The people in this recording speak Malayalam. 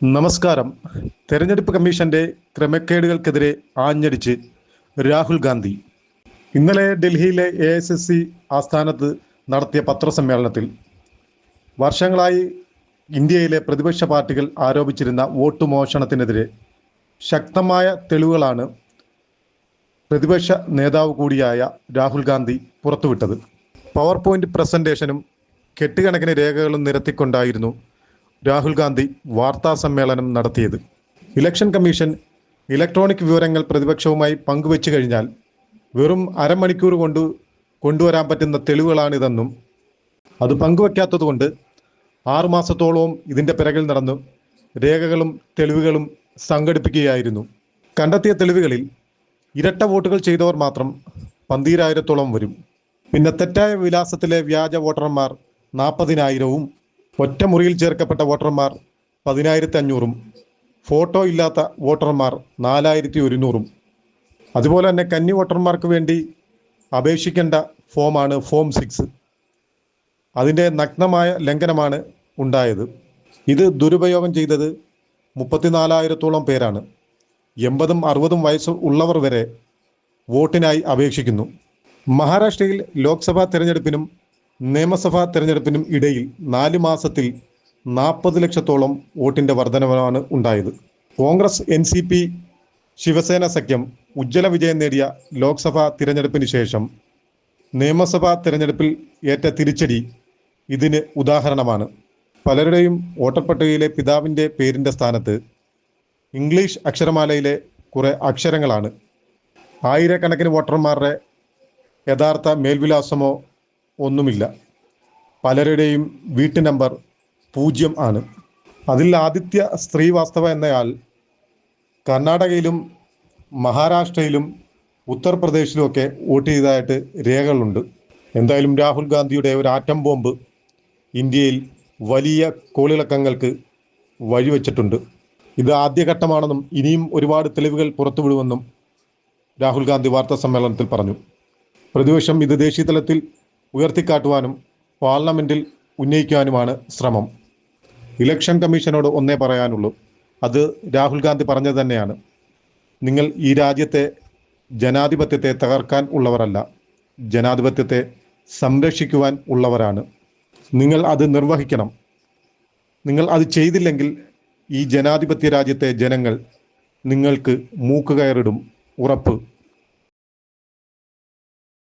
നമസ്കാരം. തെരഞ്ഞെടുപ്പ് കമ്മീഷന്റെ ക്രമക്കേടുകൾക്കെതിരെ ആഞ്ഞടിച്ച് രാഹുൽ ഗാന്ധി. ഇന്നലെ ഡൽഹിയിലെ എ എസ് എസ് സി ആസ്ഥാനത്ത് നടത്തിയ പത്രസമ്മേളനത്തിൽ വർഷങ്ങളായി ഇന്ത്യയിലെ പ്രതിപക്ഷ പാർട്ടികൾ ആരോപിച്ചിരുന്ന വോട്ട് മോഷണത്തിനെതിരെ ശക്തമായ തെളിവുകളാണ് പ്രതിപക്ഷ നേതാവ് കൂടിയായ രാഹുൽ ഗാന്ധി പുറത്തുവിട്ടത്. പവർ പോയിന്റ് പ്രസന്റേഷനും കെട്ടുകണക്കിന് രേഖകളും നിരത്തിക്കൊണ്ടായിരുന്നു രാഹുൽ ഗാന്ധി വാർത്താ സമ്മേളനം നടത്തിയത്. ഇലക്ഷൻ കമ്മീഷൻ ഇലക്ട്രോണിക് വിവരങ്ങൾ പ്രതിപക്ഷവുമായി പങ്കുവച്ചു കഴിഞ്ഞാൽ വെറും അരമണിക്കൂർ കൊണ്ട് കൊണ്ടുവരാൻ പറ്റുന്ന തെളിവുകളാണിതെന്നും അത് പങ്കുവയ്ക്കാത്തതുകൊണ്ട് ആറുമാസത്തോളവും ഇതിന്റെ പിറകിൽ നടന്നു രേഖകളും തെളിവുകളും സംഘടിപ്പിക്കുകയായിരുന്നു. കണ്ടെത്തിയ തെളിവുകളിൽ ഇരട്ട വോട്ടുകൾ ചെയ്തവർ മാത്രം പന്തീരായിരത്തോളം വരും. പിന്നെ തെറ്റായ വിലാസത്തിലെ വ്യാജ വോട്ടർമാർ നാൽപ്പതിനായിരവും ഒറ്റ മുറിയിൽ ചേർക്കപ്പെട്ട വോട്ടർമാർ പതിനായിരത്തി അഞ്ഞൂറും ഫോട്ടോ ഇല്ലാത്ത വോട്ടർമാർ നാലായിരത്തി ഒരുന്നൂറും അതുപോലെ തന്നെ കന്നി വോട്ടർമാർക്ക് വേണ്ടി അപേക്ഷിക്കേണ്ട ഫോമാണ് ഫോം സിക്സ്. അതിന്റെ നഗ്നമായ ലംഘനമാണ് ഉണ്ടായത്. ഇത് ദുരുപയോഗം ചെയ്തത് മുപ്പത്തിനാലായിരത്തോളം പേരാണ്. എൺപതും അറുപതും വയസ്സ് ഉള്ളവർ വരെ വോട്ടിനായി അപേക്ഷിക്കുന്നു. മഹാരാഷ്ട്രയിൽ ലോക്സഭാ തെരഞ്ഞെടുപ്പിനും നിയമസഭാ തെരഞ്ഞെടുപ്പിനും ഇടയിൽ നാല് മാസത്തിൽ നാൽപ്പത് ലക്ഷത്തോളം വോട്ടിന്റെ വർധനവാണ് ഉണ്ടായത്. Congress N C P Shiv Sena സഖ്യം ഉജ്ജ്വല വിജയം നേടിയ ലോക്സഭാ തിരഞ്ഞെടുപ്പിന് ശേഷം നിയമസഭാ തിരഞ്ഞെടുപ്പിൽ ഏറ്റ തിരിച്ചടി ഇതിന് ഉദാഹരണമാണ്. പലരുടെയും വോട്ടർ പട്ടികയിലെ പിതാവിന്റെ പേരിന്റെ സ്ഥാനത്ത് ഇംഗ്ലീഷ് അക്ഷരമാലയിലെ കുറേ അക്ഷരങ്ങളാണ്. ആയിരക്കണക്കിന് വോട്ടർമാരുടെ യഥാർത്ഥ മേൽവിലാസമോ ഒന്നുമില്ല. പലരുടെയും വീട്ടു നമ്പർ പൂജ്യം ആണ്. അതിൽ ആദിത്യ ശ്രീവാസ്തവ എന്നയാൾ കർണാടകയിലും മഹാരാഷ്ട്രയിലും ഉത്തർപ്രദേശിലുമൊക്കെ വോട്ട് ചെയ്തതായിട്ട് രേഖകളുണ്ട്. എന്തായാലും രാഹുൽ ഗാന്ധിയുടെ ഒരു ആറ്റം ബോംബ് ഇന്ത്യയിൽ വലിയ കോളിളക്കങ്ങൾക്ക് വഴിവെച്ചിട്ടുണ്ട്. ഇത് ആദ്യഘട്ടമാണെന്നും ഇനിയും ഒരുപാട് തെളിവുകൾ പുറത്തുവിടുമെന്നും രാഹുൽ ഗാന്ധി വാർത്താ സമ്മേളനത്തിൽ പറഞ്ഞു. പ്രതിപക്ഷം ഇത് ദേശീയ തലത്തിൽ ഉയർത്തിക്കാട്ടുവാനും പാർലമെന്റിൽ ഉന്നയിക്കുവാനുമാണ് ശ്രമം. ഇലക്ഷൻ കമ്മീഷനോട് ഒന്നേ പറയാനുള്ളൂ. അത് രാഹുൽ ഗാന്ധി പറഞ്ഞത് തന്നെയാണ്. നിങ്ങൾ ഈ രാജ്യത്തെ ജനാധിപത്യത്തെ തകർക്കാൻ ഉള്ളവരല്ല. ജനാധിപത്യത്തെ സംരക്ഷിക്കുവാൻ ഉള്ളവരാണ്. നിങ്ങൾ അത് നിർവഹിക്കണം. നിങ്ങൾ അത് ചെയ്തില്ലെങ്കിൽ ഈ ജനാധിപത്യ രാജ്യത്തെ ജനങ്ങൾ നിങ്ങൾക്ക് മൂക്കുകയറിടും. ഉറപ്പ്